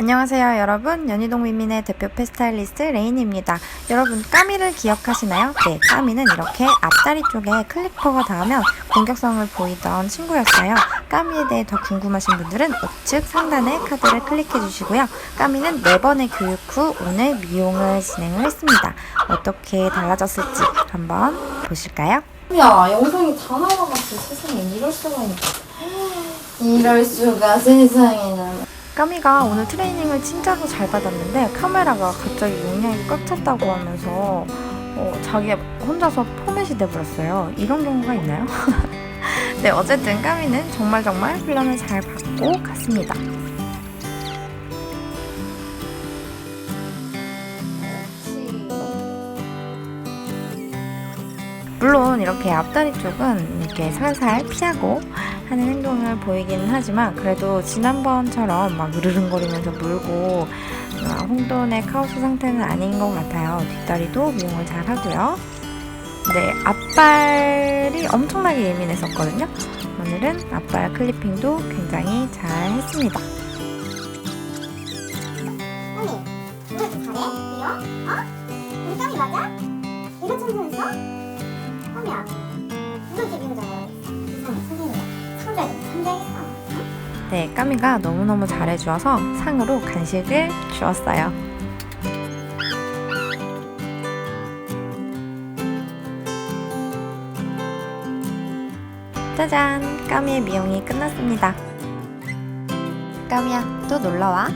안녕하세요 여러분. 연희동 위민의 대표 페스타일리스트 레인입니다. 여러분 까미를 기억하시나요? 네 까미는 이렇게 앞다리 쪽에 클리퍼가 닿으면 공격성을 보이던 친구였어요. 까미에 대해 더 궁금하신 분들은 우측 상단의 카드를 클릭해 주시고요. 까미는 4번의 교육 후 오늘 미용을 진행을 했습니다. 어떻게 달라졌을지 한번 보실까요? 야 영상이 다 날아갔어 세상에 이럴 수가 있나 이럴 수가 세상에는 까미가 오늘 트레이닝을 진짜로 잘 받았는데 카메라가 갑자기 용량이 꽉 찼다고 하면서 어, 자기 혼자서 포맷이 돼버렸어요. 이런 경우가 있나요? 네, 어쨌든 까미는 정말 정말 훈련을 잘 받고 갔습니다. 물론 이렇게 앞다리 쪽은 이렇게 살살 피하고 하는 행동을 보이기는 하지만 그래도 지난번처럼 막 으르릉거리면서 물고 어, 홍돈의 카오스 상태는 아닌 것 같아요. 뒷다리도 미용을 잘 하고요. 네, 앞발이 엄청나게 예민했었거든요. 오늘은 앞발 클리핑도 굉장히 잘 했습니다. 언니, 너 이렇게 잘해? 이거? 어? 네, 까미가 너무너무 잘해주어서 상으로 간식을 주었어요. 짜잔! 까미의 미용이 끝났습니다. 까미야, 또 놀러와.